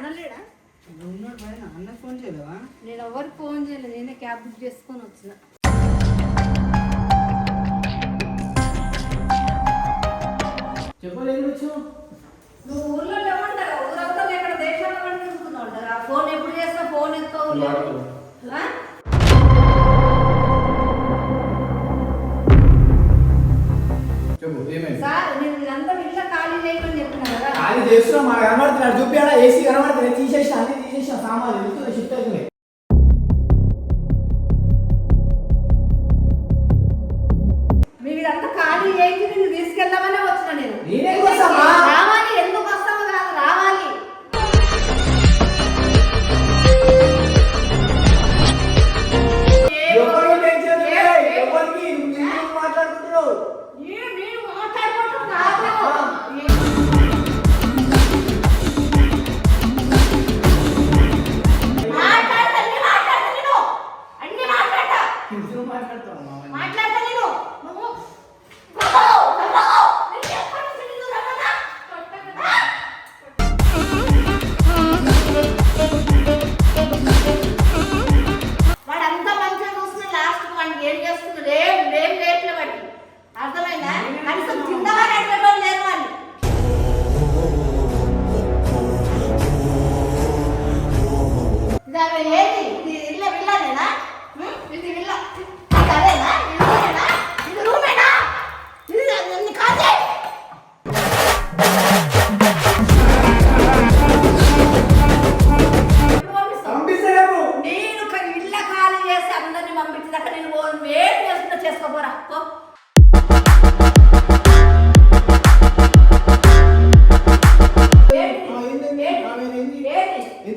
అనలేడా అన్న ఫోన్ చేయలేవా? నేను ఎవరికి ఫోన్ చేయలేదు నేనే క్యాబ్ బుక్ చేసుకొని వచ్చిన. చెప్పలేదు నువ్వు ఊర్లో లేవంటారా ఊరంతా ఎక్కడ దేశాలు పండుకుంటున్నావు ఆ ఫోన్ ఎప్పుడు చేసినా ఫోన్ ఎత్తుకోవు చేస్తున్నాం. మాకు కనబడుతున్నాడు. చూపించాడా ఏసీ కనబడుతున్నాయి తీసేసిన అన్ని తీసేసిన సామాన్లు వెళ్తుంది షిఫ్ట్ అవుతుంది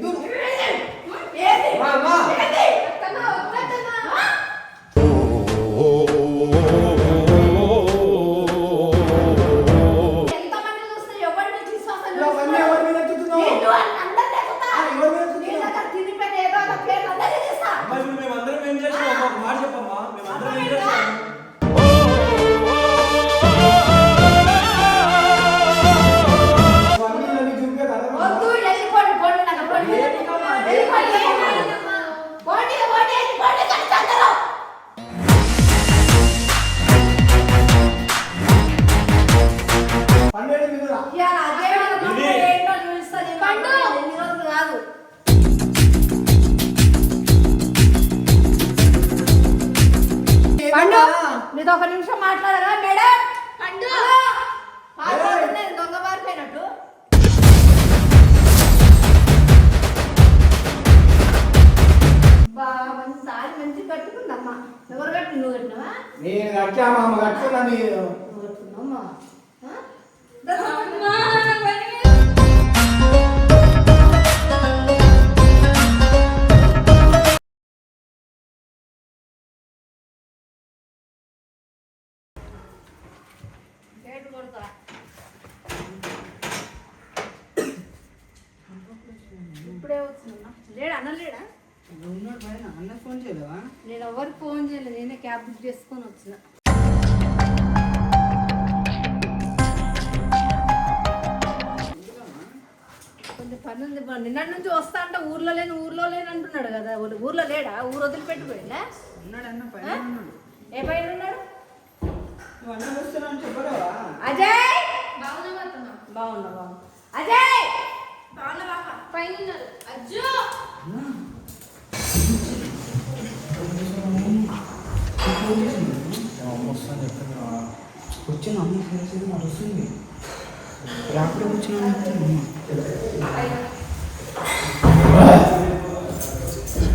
dur. మీతో ఒక నిమిషం మాట్లాడరా మేడం? దొంగ మంచి నువ్వు కట్టినవా? నేను కట్టామా కట్టుకున్నా నేను కట్టుకున్నామ్మా చేస్తుంది బండి నన్ను నుంచి వస్తా అంటే ఊర్లో లేని ఊర్లో లేని అంటున్నాడు కదా. ఊర్లో లేడా? ఊరు వదిలిపెట్టిపోయిందా? ఏ పైన ఉన్నాడు? అజయ్! బాగున్నా బాగున్నా అజయ్! పైన వచ్చిన అమ్మ నడుస్తుంది వచ్చిన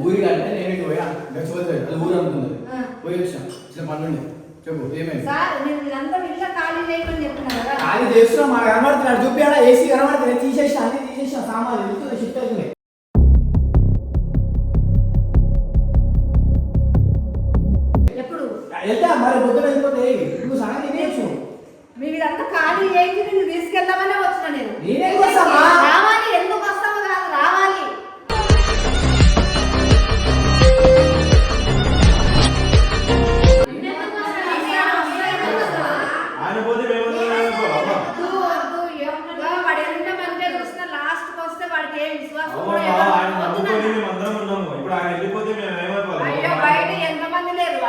ఊరికి అంటే నేను ఇటు పోయా. నెక్స్ట్ పోతే అది ఊరు అనుకుంది పోయి వచ్చా. చిన్న పనుండి చెప్పు ఏమైంది? ఖాళీ చేస్తున్నా మా కనబడుతున్నాడు చూపియాడా ఏసీ కనబడుతున్నాడు తీసేసిన అన్ని తీసేసా సామాన్లు. షిఫ్ట్ అవుతుంది ఎప్పుడు? వెళ్తా మరి పొద్దున వెళ్ళిపోతే నువ్వు సాయం తినేయచ్చు మీరు ఖాళీ చేయించి నిన్ను తీసుకెళ్దామనే వచ్చిన నేను. నేనే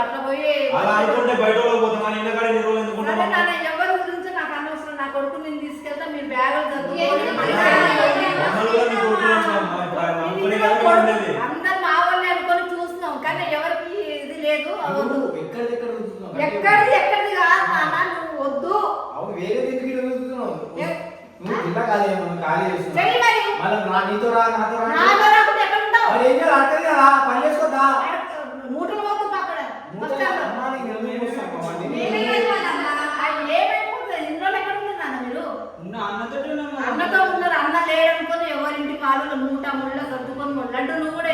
అట్లా పోయి అలా అనుకుంటే బయట పోతాం మన ఇంటి కాడ ఎన్ని రోజులు ఎందుకుంటాం నాకు అనవసరం నా కొడుకు తీసుకెళ్తా మీ బ్యాగులు అందరు మా వాళ్ళే అనుకొని చూస్తున్నాం కానీ ఎవరికి ఇది లేదు ఎక్కడిది ఎక్కడిది కాదు నాన్న నువ్వు వేరే ఎందుకు చూస్తున్నావు నువ్వు పిల్ల కాదు ఖాళీ చేస్తున్నావు. నీతో పని చేసుకోదా అన్నతో ఉన్నారు. అన్న లేడనుకొని ఎవరింటి కాలు నువ్వు తమ్ముళ్ళ సర్దుకొని మొళ్ళంటూ నువ్వు కూడా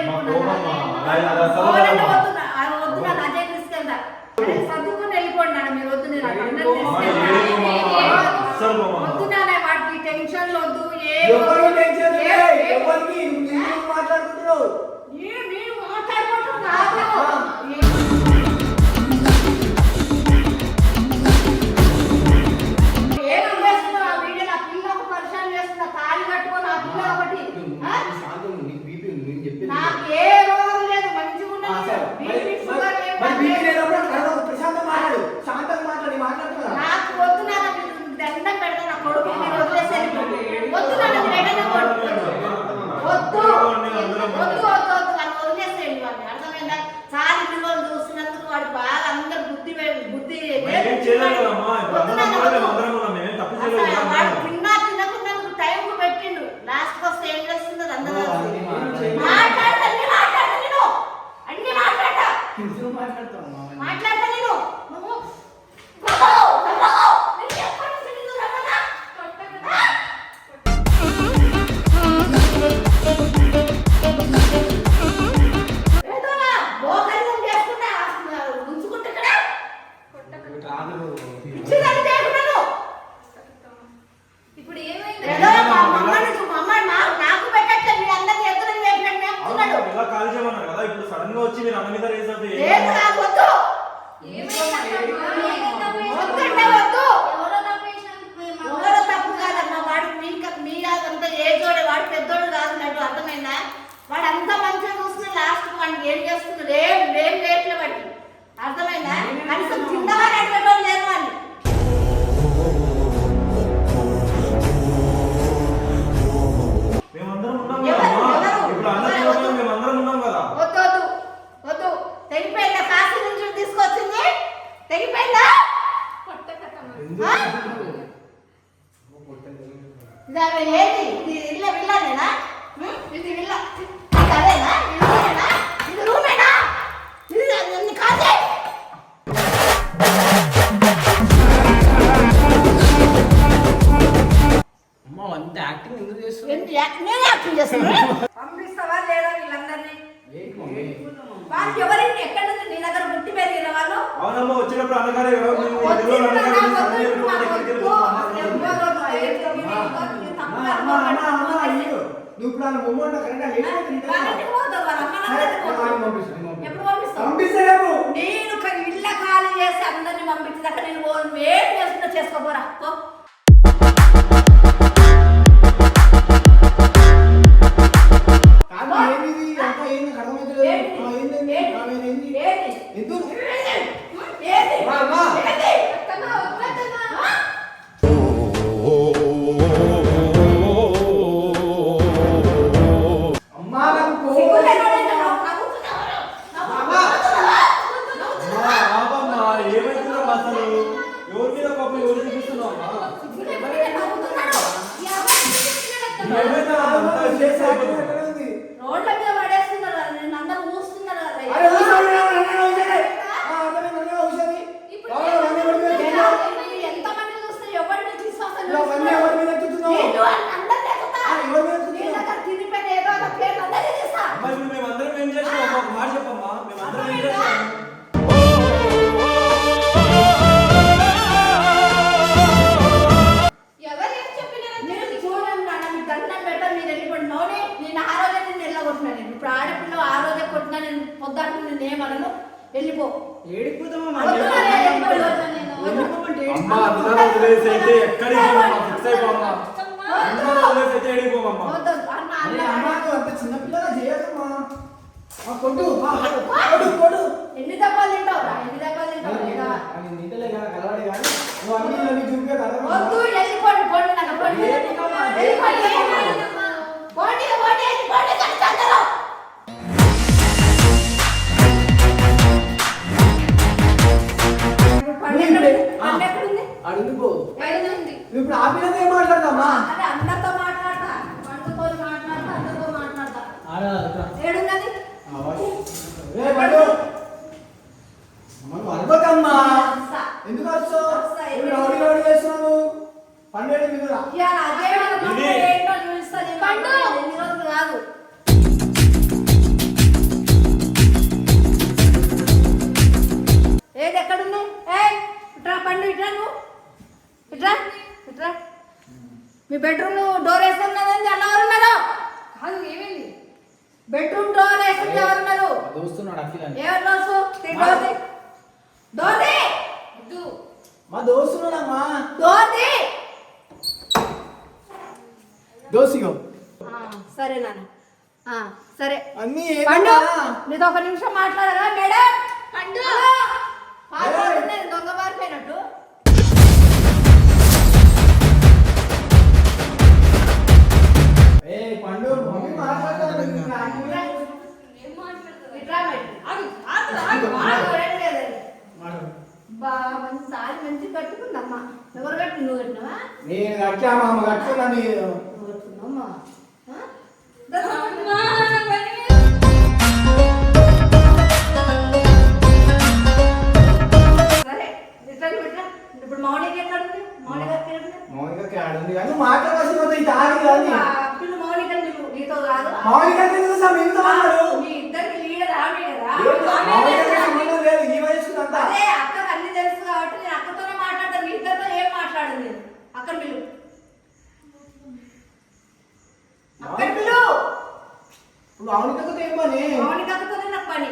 లేవు లేవు లేట్ల వాడికి. అర్థమైందా? కనీసం తిందామని అటువంటి లేరు వాళ్ళు ఇది వెళ్ళ వెళ్ళాలేనా ఇది వెళ్ళ వాళ్ళు నీ దగ్గర పుట్టి పెరిగిన వాళ్ళు? అవునమ్మా వచ్చినప్పుడు అన్నగారు నువ్వు ఇప్పుడు పంపిస్తాను నేను ఇళ్ళ ఖాళీ చేసి అందరిని పంపించేదాకా నేను వేట్ చేస్తున్నా చేసుకోపోరా చూపిస్తున్నావు అసలు? ఎవరి మీద కోపం ఎవరు చూపిస్తున్నావు ఏమైనా చేసే వదిలేసి అయితే ఎక్కడికి పోమమ్మా ఫిక్స్ అయిపోమ్మా అందరం వదిలేసి అయితే పోమమ్మా అంత చిన్నపిల్లగా చేయకమ్మా. కొట్టు కొట్టు. ఎన్ని దెబ్బలు తింటావురా ఎన్ని దెబ్బలు తింటావు నేను లేదా? నేను నింటలే కదా, కలవాడే కానీ, నువ్వు అన్నీ ఇవన్నీ చూపే కదా. వద్దు వెళ్ళిపోండి పోండి నాకు పోండి ఏంటమ్మా? వెళ్ళిపోండి వెళ్ళిపోండి. పోండి పోండి వెళ్ళిపోండి కలిసి ఇట్రా ఇట్రా. మీ బెడ్రూమ్ డోర్ వేసుకున్నదండి అలా ఎవరున్నారు కాదు ఏమైంది? బెడ్రూమ్ డోర్ వేసుకుని ఎవరున్నారు దోస్తున్నాడు అఖిల్ ఎవరు డోర్ది డోర్ది వద్దు. మా దోస్తున్నాడమ్మా డోర్ది దోసిగో ఆ, సరే నాన్న. ఆ, సరే. అన్నీ పండు? నీతో ఒక నిమిషం మాట్లాడరా మేడం? పండు! దొంగ లేదండి. మాట్లాడు. బా మంచి సారి మంచి కట్టుకుందమ్మా. ఎవరు కట్టి నువ్వు కట్టినావా? నేను కట్టామా అమ్మ కట్టుకున్నా నువ్వు ఇట్లా ఇప్పుడు మౌనిక ఎక్కడ ఉంది? మౌనిక ఎక్కడ ఉంది? మౌనిక క్యాడ్ ఉంది? కానీ మాట్లాడాల్సిన ఈ తాగి కానీ ఆ పిల్ల మౌనిక నువ్వు నీతో కాదు మౌనిక ఎందుకు చూసా మీతో మాట్లాడు మీ ఇద్దరికి లీడర్ ఆమె కదా. ఏంటి? మౌనిక సంబంధం లేదు ఈ వయసు అంతా అదే అక్కకు అన్ని తెలుసు కాబట్టి నేను అక్కతోనే మాట్లాడతాను మీ ఇద్దరితో ఏం మాట్లాడను నేను? అక్కడ మౌనికతో ఏం పని.